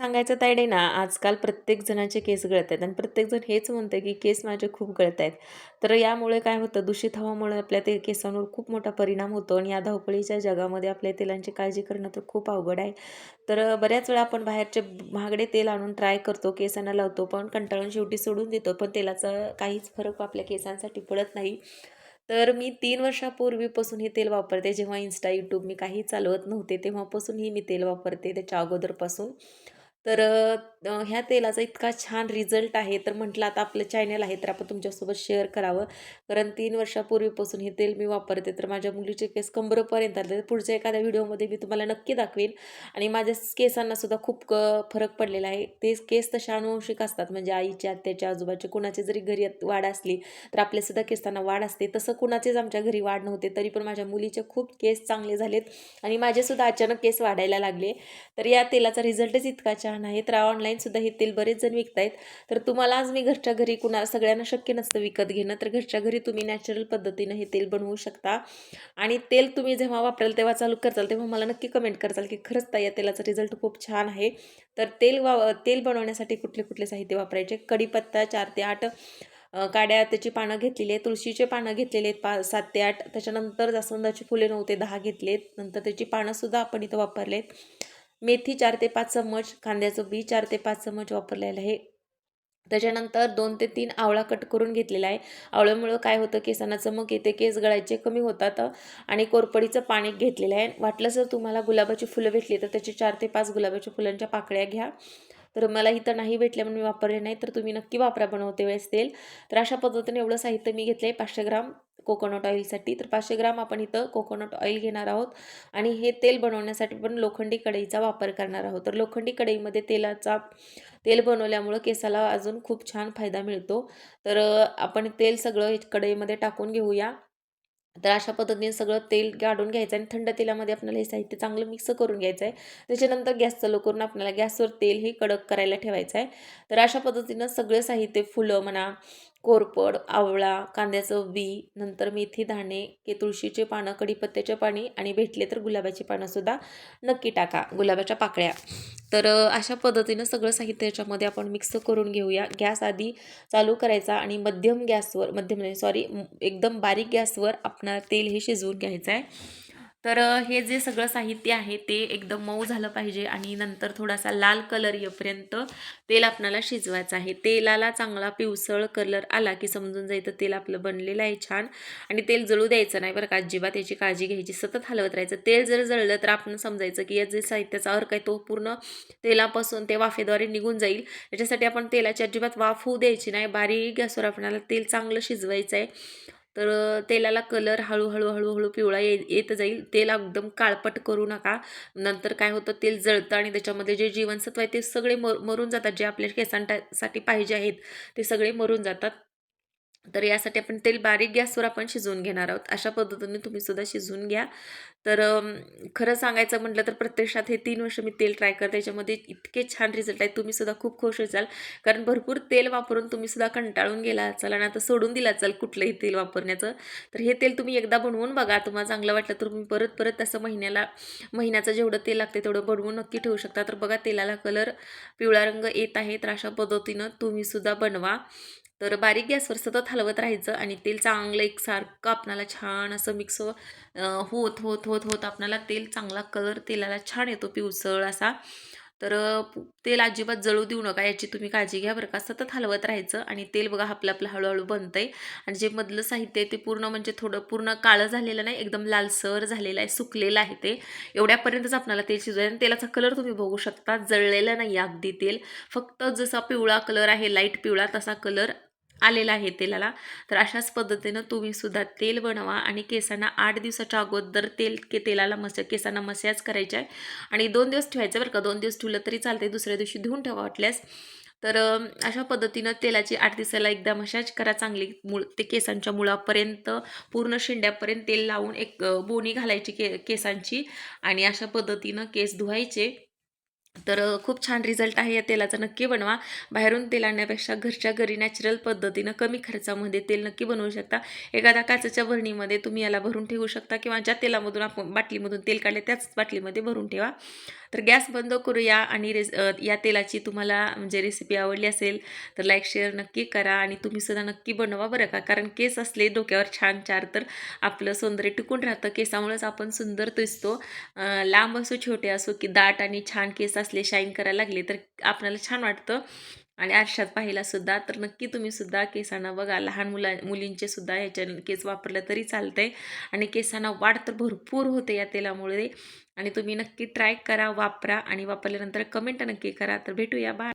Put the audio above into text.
सांगायचं तायडे ना आजकाल प्रत्येक जणांचे केस गळत आहेत आणि प्रत्येकजण हेच म्हणतं की केस माझे खूप गळत आहेत. तर यामुळे काय होतं दूषित हवामुळे आपल्या ते केसांवर खूप मोठा परिणाम होतो आणि या धावपळीच्या जगामध्ये आपल्या तेलांची काळजी करणं तर खूप अवघड आहे. तर बऱ्याच वेळा आपण बाहेरचे महागडे तेल आणून ट्राय करतो केसांना लावतो पण कंटाळून शेवटी सोडून देतो पण तेलाचा काहीच फरक आपल्या केसांसाठी पडत नाही. तर मी तीन वर्षापूर्वीपासून हे तेल वापरते जेव्हा इन्स्टा यूट्यूब मी काही चालवत नव्हते तेव्हापासून ही मी तेल वापरते त्याच्या अगोदरपासून. तर अ, ह्या तेलाचा इतका छान रिझल्ट आहे. तर म्हटलं आता आपलं चॅनल आहे तर आपण तुमच्यासोबत शेअर करावं. कारण तीन वर्षापूर्वीपासून हे तेल मी वापरते. तर माझ्या मुलीचे केस कंबरपर्यंत आले. तर पुढच्या एखाद्या व्हिडिओमध्ये मी तुम्हाला नक्की दाखवेन. आणि माझ्या केसांना सुद्धा खूप क फरक पडलेला आहे. ते केस तसे अनुवंशिक असतात. म्हणजे आईच्या आत्याच्या आजोबाचे कुणाचे जरी घरी आत- वाढ असली तर आपल्यासुद्धा केसांना वाढ असते. तसं कुणाचेच आमच्या घरी वाढ नव्हते. तरी पण माझ्या मुलीचे खूप केस चांगले झालेत. आणि माझेसुद्धा अचानक केस वाढायला लागले. तर या तेलाचा रिझल्टच इतका छान छान आहे. तर ऑनलाईनसुद्धा हे तेल बरेच जण विकतायत. तर तुम्हाला आज मी घरच्या घरी कुणा सगळ्यांना शक्य नसतं विकत घेणं. तर घरच्या घरी तुम्ही नॅचरल पद्धतीनं हे तेल बनवू शकता. आणि तेल तुम्ही जेव्हा वापराल तेव्हा चालू करताल तेव्हा मला नक्की कमेंट करताल की खरंच ताई या तेलाचा रिझल्ट खूप छान आहे. तर तेल वा तेल बनवण्यासाठी कुठले कुठले साहित्य वापरायचे? कढीपत्ता चार ते आठ काड्या त्याची पानं घेतलेली आहेत. तुळशीचे पानं घेतलेले आहेत पा सात ते आठ. त्याच्यानंतर जास्वंदाची फुले नऊ ते दहा घेतलेत. नंतर त्याची पानंसुद्धा आपण इथं वापरलेत. मेथी चार ते पाच चम्मच कांद्याचं बी चार ते पाच चम्मच वापरलेलं आहे. त्याच्यानंतर दोन ते तीन आवळा कट करून घेतलेला आहे. आवळ्यामुळं काय होतं केसांना चमक येते केस गळायचे कमी होतात आणि कोरपडीचं पाणी घेतलेलं आहे. वाटलं जर तुम्हाला गुलाबाची फुलं भेटली तर त्याची चार ते पाच गुलाबाच्या फुलांच्या पाकळ्या घ्या. तर मला इथं नाही भेटल्या म्हणून मी वापरले नाही तर तुम्ही नक्की वापरा बनवते वेळेस तेल. तर अशा पद्धतीने एवढं साहित्य मी घेतलं आहे पाचशे ग्राम. कोकोनट ऑइलसाठी. तर पाचशे ग्राम आपण इथं कोकोनट ऑइल घेणार आहोत. आणि हे तेल बनवण्यासाठी पण लोखंडी कढईचा वापर करणार आहोत. तर लोखंडी कढईमध्ये तेलाचा तेल बनवल्यामुळं केसाला अजून खूप छान फायदा मिळतो. तर आपण तेल सगळं कढईमध्ये टाकून घेऊया. तर अशा पद्धतीने सगळं तेल काढून घ्यायचं आणि थंड तेलामध्ये आपल्याला हे साहित्य चांगलं मिक्स करून घ्यायचं आहे. त्याच्यानंतर गॅस चालू करून आपल्याला गॅसवर तेल हे कडक करायला ठेवायचं आहे. तर अशा पद्धतीनं सगळं साहित्य फुलं म्हणा कोरपड आवळा कांद्याचं बी नंतर मेथी दाणे के तुळशीचे पानं कढीपत्त्याचे पाणी आणि भेटले तर गुलाबाची पानंसुद्धा नक्की टाका गुलाबाच्या पाकळ्या. तर अशा पद्धतीनं सगळं साहित्य याच्यामध्ये आपण मिक्स करून घेऊया. गॅस आधी चालू करायचा आणि मध्यम गॅसवर मध्यम नाही सॉरी एकदम बारीक गॅसवर आपणाला तेल हे शिजवून घ्यायचं आहे तर हे जे सगळं साहित्य आहे ते एकदम मऊ झालं पाहिजे आणि नंतर थोडासा लाल कलर येईपर्यंत तेल आपणाला शिजवायचं आहे. तेलाला चांगला पिवसळ कलर आला की समजून जायचं तेल आपलं बनलेलं आहे छान. आणि तेल जळू द्यायचं नाही बरं का अजिबात याची काळजी घ्यायची सतत हलवत राहायचं. तेल जर जळलं तर आपण समजायचं की या जे साहित्याचा अर्क आहे तो पूर्ण तेलापासून ते वाफेद्वारे निघून जाईल. याच्यासाठी आपण तेलाची अजिबात वाफ होऊ द्यायची नाही. बारीक गॅसवर आपणाला तेल चांगलं शिजवायचं आहे. तर तेलाला कलर हळूहळू हळूहळू पिवळा ये येत जाईल. तेल एकदम काळपट करू नका. नंतर काय होतं तेल जळतं आणि त्याच्यामध्ये जे जीवनसत्व आहे ते सगळे मर मरून जातात. जे आपल्या केसांसाठी पाहिजे आहेत ते सगळे मरून जातात. तर यासाठी आपण तेल बारीक गॅसवर आपण शिजवून घेणार आहोत. अशा पद्धतीने तुम्ही सुद्धा शिजवून घ्या. तर खरं सांगायचं म्हटलं तर प्रत्यक्षात हे तीन वर्ष मी तेल ट्राय करते. त्याच्यामध्ये इतके छान रिझल्ट आहेत. तुम्ही सुद्धा खूप खुश असाल. कारण भरपूर तेल वापरून तुम्ही सुद्धा कंटाळून गेला असाल आणि आता सोडून दिला असाल कुठलंही तेल वापरण्याचं. तर हे तेल तुम्ही एकदा बनवून बघा. तुम्हाला चांगलं वाटलं तर तुम्ही परत परत तसं महिन्याला महिन्याचं जेवढं तेल लागते तेवढं बनवून नक्की ठेवू शकता. तर बघा तेलाला कलर पिवळा रंग येत आहे. तर अशा पद्धतीनं तुम्ही सुद्धा बनवा. तर बारीक गॅसवर सतत हलवत राहायचं आणि तेल चांगलं एकसारखं आपणाला छान असं मिक्स होत होत होत होत आपणाला तेल चांगला कलर तेलाला छान येतो पिवसळ असा. तर तेल अजिबात जळू देऊ नका याची तुम्ही काळजी घ्या बरं का. सतत हलवत राहायचं आणि तेल बघा आपलं आपलं हळूहळू बनतंय. आणि जे मधलं साहित्य आहे ते पूर्ण म्हणजे थोडं पूर्ण काळं झालेलं नाही एकदम लालसर झालेलं आहे सुकलेलं आहे ते. एवढ्यापर्यंतच आपल्याला तेल शिजवायचं आणि तेलाचा कलर तुम्ही बघू शकता जळलेलं नाही अगदी तेल. फक्त जसा पिवळा कलर आहे लाइट पिवळा तसा कलर आलेला आहे तेलाला. तर अशाच पद्धतीनं तुम्ही सुद्धा तेल बनवा आणि केसांना आठ दिवसाच्या अगोदर तेल के तेलाला मस केसांना मसाज करायचा आहे आणि दोन दिवस ठेवायचं बरं का. दोन दिवस ठेवलं तरी चालते दुसऱ्या दिवशी धुवून ठेवा वाटल्यास. तर अशा पद्धतीनं तेलाची आठ दिवसाला एकदा मसाज करा चांगली. मूळ ते केसांच्या मुळापर्यंत पूर्ण शेंड्यापर्यंत तेल लावून एक बोणी बोनी घालायची के केसांची. आणि अशा पद्धतीनं केस धुवायचे. तर खूप छान रिझल्ट आहे या तेलाचा. नक्की बनवा. बाहेरून तेल आणण्यापेक्षा घरच्या घरी नॅचरल पद्धतीनं कमी खर्चामध्ये तेल नक्की बनवू शकता. एखाद्या काचेच्या भरणीमध्ये तुम्ही याला भरून ठेवू शकता किंवा ज्या तेलामधून आपण बाटलीमधून तेल काढले त्याच बाटलीमध्ये भरून ठेवा. तर गॅस बंद करूया आणि रेस या तेलाची तुम्हाला म्हणजे रेसिपी आवडली असेल तर लाईक शेअर नक्की करा आणि तुम्ही सुद्धा नक्की बनवा बरं का. कारण केस असले डोक्यावर छान चार तर आपलं सौंदर्य टिकून राहतं. केसामुळेच आपण सुंदर दिसतो. लांब असो छोटे असो की दाट आणि छान केस असले शाईन करायला लागले तर आपल्याला छान वाटतं. आणि आरशात पाहिला सुद्धा तर नक्की तुम्ही सुद्धा केसांना बघा. लहान मुला मुलींचे सुद्धा ह्याच्या केस वापरलं तरी चालतंय. आणि केसांना वाढ तर भरपूर होते या तेलामुळे. आणि तुम्ही नक्की ट्राय करा वापरा आणि वापरल्यानंतर कमेंट नक्की करा. तर भेटूया. बाय.